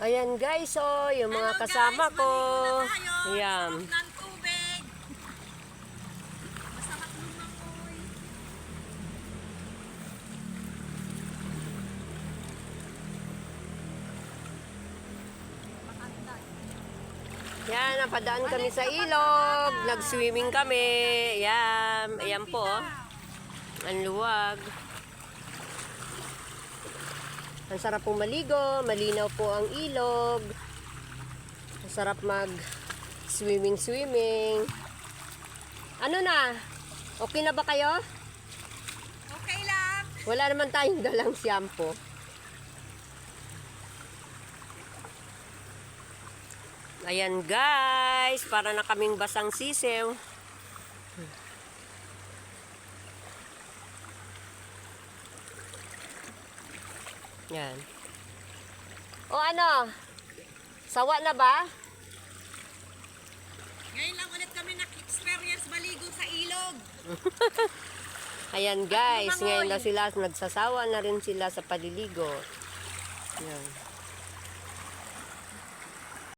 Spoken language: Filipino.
Ayan guys, oh, yung mga Hello, kasama guys. ko. Ayan. Yan, napadaan kami sa ilog. Nag-swimming kami. Yan, ayan po. oh. Ang luwag. Ang sarap pong maligo. Malinaw po ang ilog. Ang sarap mag swimming-swimming. Ano na? Okay na ba kayo? Okay lang. Wala naman tayong dalang shampoo. Ayan guys, para na kaming basang sisew. Yan. O ano? Sawa na ba? Ngayon lang ulit kami nak-experience maligo sa ilog. Ayan guys, ngayon na sila nagsasawa na rin sila sa paliligo. Yan.